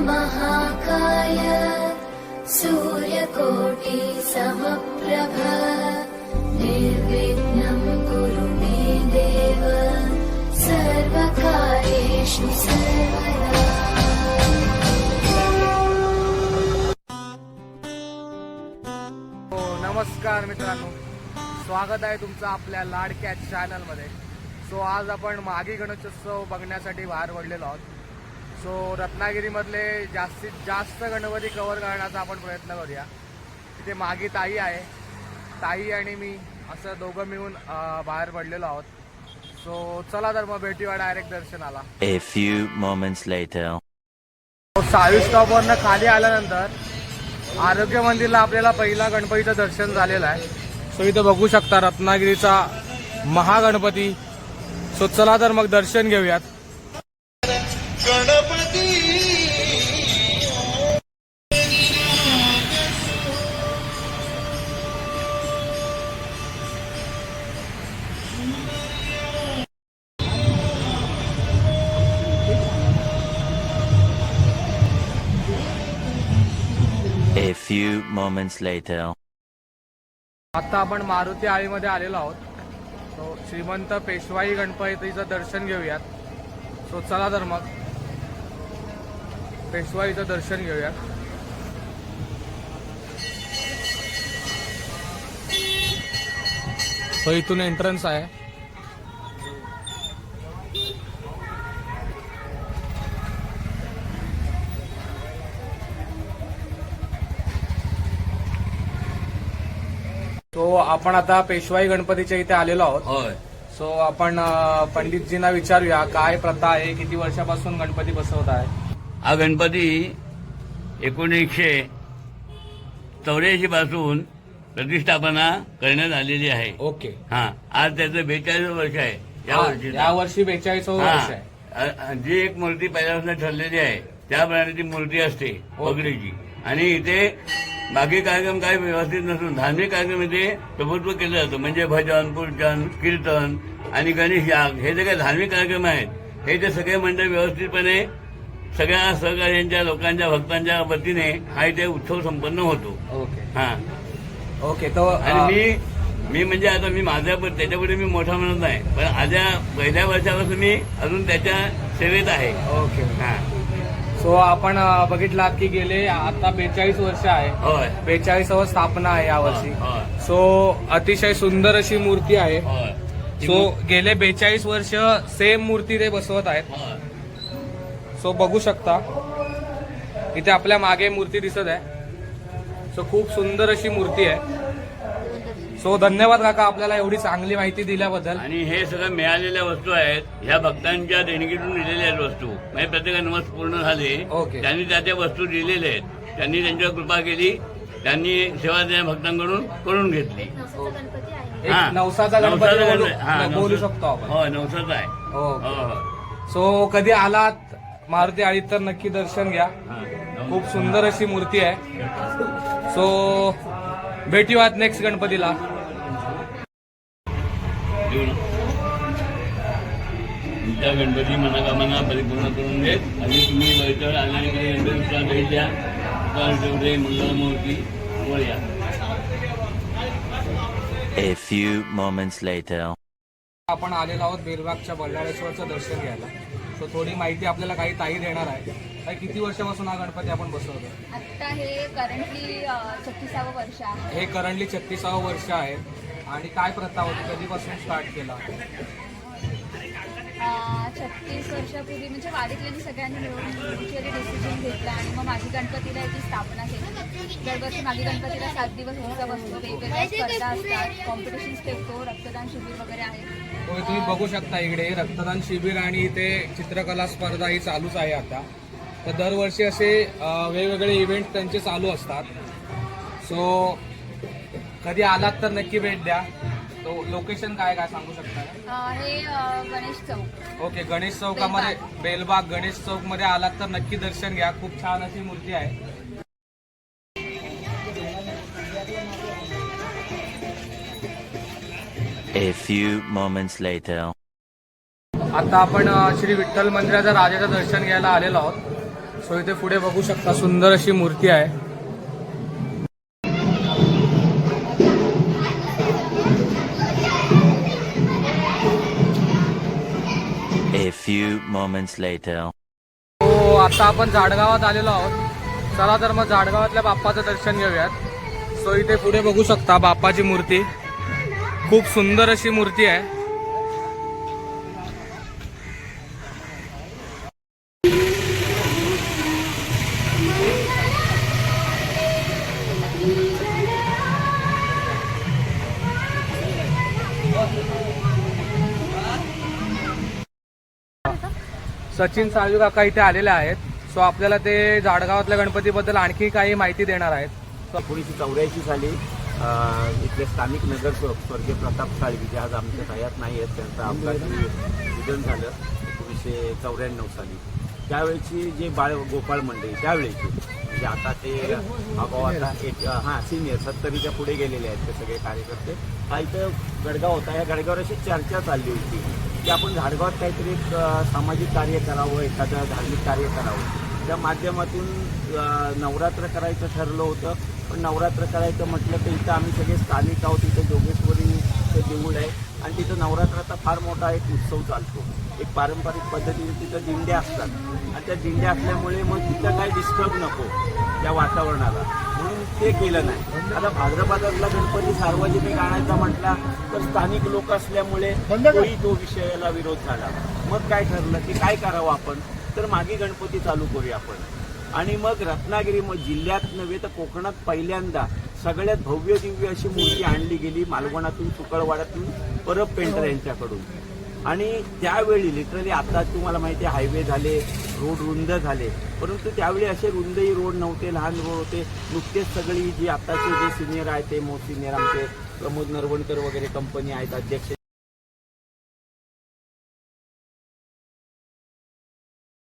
महाकाय सूर्यकोटि समप्रभ निर्विघ्नम् कुरु मे देव सर्वकार्येषु सर्वदा नमस्कार मित्रांनो. स्वागत आहे तुमचं आपल्या लाडक्या चॅनलमध्ये सो आज आपण मागी गणेशोत्सव बघण्यासाठी बाहेर पडलेलो आहोत. सो रत्नागिरीमधले जास्तीत जास्त गणपती कव्हर करण्याचा आपण प्रयत्न करूया. तिथे मागी ताई आहे. ताई आणि मी असं दोघं मिळून बाहेर पडलेलो आहोत. सो चला तर मग भेटूया डायरेक्ट दर्शनाला. A few moments later. सावी स्टॉपवरनं खाली आल्यानंतर आरोग्य मंदिरला आपल्याला पहिला गणपतीचं दर्शन झालेलं आहे. सो इथं बघू शकता रत्नागिरीचा महागणपती. सो चला तर मग दर्शन घेऊयात. Few moments later. आता आपण मारुती आळीमध्ये आलेलो आहोत. सो श्रीमंत पेशवाई गणपतीचं दर्शन घेऊयात. सो चला तर मग पेशवाईचं दर्शन घेऊयात. सो इथून एंट्रन्स आहे. सो आपण आता पेशवाई गणपतीच्या इथे आलेलो आहोत. होय. सो आपण पंडितजींना विचारूया काय प्रथा आहे? किती वर्षापासून गणपती बसवत आहे? हा गणपती एकोणीसशे चौऱ्याऐंशी पासून प्रतिष्ठापना करण्यात आलेली आहे. ओके हा. आज त्याचं बेचाळीस वर्ष आहे. या वर्षी या वर्षी बेचाळीस वर्ष आहे. जी एक मूर्ती पहिल्यापासून ठरलेली आहे त्याप्रमाणे ती मूर्ती असते पगडीची आणि इथे बाकी कार्यक्रम काही व्यवस्थित नसून धार्मिक कार्यक्रम इथे प्रभुत्व केलं जातं. म्हणजे भजन पूजन कीर्तन आणि गणेश याग हे जे काही धार्मिक कार्यक्रम आहेत हे ते सगळे मंडळ व्यवस्थितपणे सगळ्या सहकार्यांच्या लोकांच्या भक्तांच्या वतीने हा इथे उत्सव संपन्न होतो. ओके. हा. ओके तो आणि मी मी म्हणजे आता मी माझ्या त्याच्यापुढे मी मोठा म्हणत नाही. पण आजच्या पहिल्या वर्षापासून मी अजून त्याच्या सेवेत आहे. ओके. हा. सो आपण बघितलात की गेले आता बेचाळीस वर्ष आहे. बेचाळीसावं स्थापना आहे या वर्षी होय. सो अतिशय सुंदर अशी मूर्ती आहे. सो गेले बेचाळीस वर्ष सेम मूर्ती ते बसवत आहेत. सो बघू शकता. इथे आपल्या मागे मूर्ती दिसत आहे. सो खूप सुंदर अशी मूर्ती आहे. सो धन्यवाद काका आपल्याला एवढी चांगली माहिती दिल्याबद्दल. आणि हे सगळं मिळालेल्या वस्तू आहेत. ह्या भक्तांच्या देणगीतून दिलेल्या आहेत वस्तू. म्हणजे प्रत्येक नवस पूर्ण झाले. ओके. त्यांनी त्या त्या वस्तू दिलेल्या आहेत. त्यांनी त्यांच्यावर कृपा केली. त्यांनी सेवा त्या भक्तांकडून करून घेतली. एक हा. नवसाचा गणपती नवसाचा बोलू- गणपती. हा, बोलू नवसा- शकतो आपण. हो नवसाचा आहे. हो हो हो. सो कधी आलात मारुती आळीत तर नक्की दर्शन घ्या. हा. खूप सुंदर अशी मूर्ती आहे. सो भेटूयात नेक्स्ट गणपतीला. तुमच्या गणपती मनाकामना परिपूर्ण करून देत. आणि तुम्ही वैतळ आल्याने गणपतीचा भेट द्या तर तेवढे Mangalmurti वळया A few moments later. आपण आलेलो आहोत बेरबागच्या बल्लाळेश्वरचं दर्शन घ्यायला. सो थोडी माहिती आपल्याला काही ताई देणार आहे. किती वर्षापासून हा गणपती आपण बसवतो आत्ता हे करंटली छत्तीसावं वर्ष आहे. हे करंटली छत्तीसावं वर्ष आहे. आणि काय प्रथा होती? कधीपासून स्टार्ट केला? छत्तीस वर्षापूर्वी म्हणजे वाडीतल्यांनी सगळ्यांनी मिळून म्युच्युअली डिसिजन घेतला आणि मग माझी गणपतीला याची स्थापना केली. दरवर्षी माझी गणपतीला सात दिवस उत्सव असतो वेगवेगळ्या स्पर्धा असतात. कॉम्पिटिशन्स ठेवतो रक्तदान शिबिर वगैरे आहे. तुम्ही बघू शकता इकडे. रक्तदान शिबिर आणि इथे चित्रकला स्पर्धा ही चालूच आहे आता. तर दरवर्षी असे वेगवेगळे इव्हेंट त्यांचे चालू असतात. सो कधी आलात तर नक्की भेट द्या. तो लोकेशन काय काय सांगू शकता हे गणेश चौक. ओके गणेश चौकामध्ये बेलबाग. गणेश चौकमध्ये आलात तर नक्की दर्शन घ्या. खूप छान अशी मूर्ती आहे. A few moments later. आता आपण श्री विठ्ठल मंदिराच्या राजाचं दर्शन घ्यायला आलेलो आहोत. सो इथे पुढे बघू शकता सुंदर अशी मूर्ती आहे. A few moments later. हो आता आपण झाडगावात आलेलो आहोत. चला तर मग झाडगावातल्या बाप्पाचं दर्शन घेऊयात. सो इथे पुढे बघू शकता बाप्पाची मूर्ती. खूप सुंदर अशी मूर्ती आहे. सचिन साळवी काका इथे आलेले आहेत. सो आपल्याला ते जाडगावातल्या गणपतीबद्दल आणखी काही माहिती देणार आहेत. एकोणीसशे चौऱ्याऐंशी साली इथले स्थानिक नगरसेवक स्वर्गीय प्रताप साळवी जे आज आमच्या हयात नाही आहेत त्यांचं अपघाती निधन झालं एकोणीसशे चौऱ्याण्णव साली. त्यावेळची जे बाळ गोपाळ मंडळी त्यावेळेची म्हणजे आता ते अभाव आता एक हां सिनियर सत्तरीच्या पुढे गेलेले आहेत ते सगळे कार्यकर्ते. हा इथं गडगाव होता. या गडगावर अशी चर्चा चालली होती. की आपण झाडगावात काहीतरी एक सामाजिक कार्य करावं एखादं धार्मिक कार्य करावं. त्या माध्यमातून नवरात्र करायचं ठरलं होतं पण नवरात्र करायचं म्हटलं तर इथं आम्ही सगळे स्थानिक आहोत इथं जोगेश्वरीचं देऊळ आहे आणि तिथं नवरात्राचा फार मोठा एक उत्सव चालतो. एक पारंपरिक पद्धतीने तिथं दिंड्या असतात. आणि त्या दिंड्या असल्यामुळे मग तिथं काही डिस्टर्ब नको त्या वातावरणाला. ते केलं नाही. आता भाद्रपदातला गणपती सार्वजनिक आणायचा म्हटला तर स्थानिक लोक असल्यामुळे तोही तो विषयाला विरोध झाला. मग काय ठरलं की काय करावं आपण? तर मागे गणपती चालू करूया आपण. आणि मग रत्नागिरी मग जिल्ह्यात नव्हे तर कोकणात पहिल्यांदा सगळ्यात भव्य दिव्य अशी मूर्ती आणली गेली मालवणातून सुकळवाड्यातून परब पेंटर यांच्याकडून. आणि त्यावेळी लिटरली आता तुम्हाला माहिती आहे हायवे झाले रोड रुंद झाले. परंतु त्यावेळी असे रुंदही रोड नव्हते लहान रोड होते. नुकतेच सगळी जी आताचे जे सिनियर आहेत ते मोस्ट सिनियर आमचे प्रमोद नरवणकर वगैरे कंपनी आहेत अध्यक्ष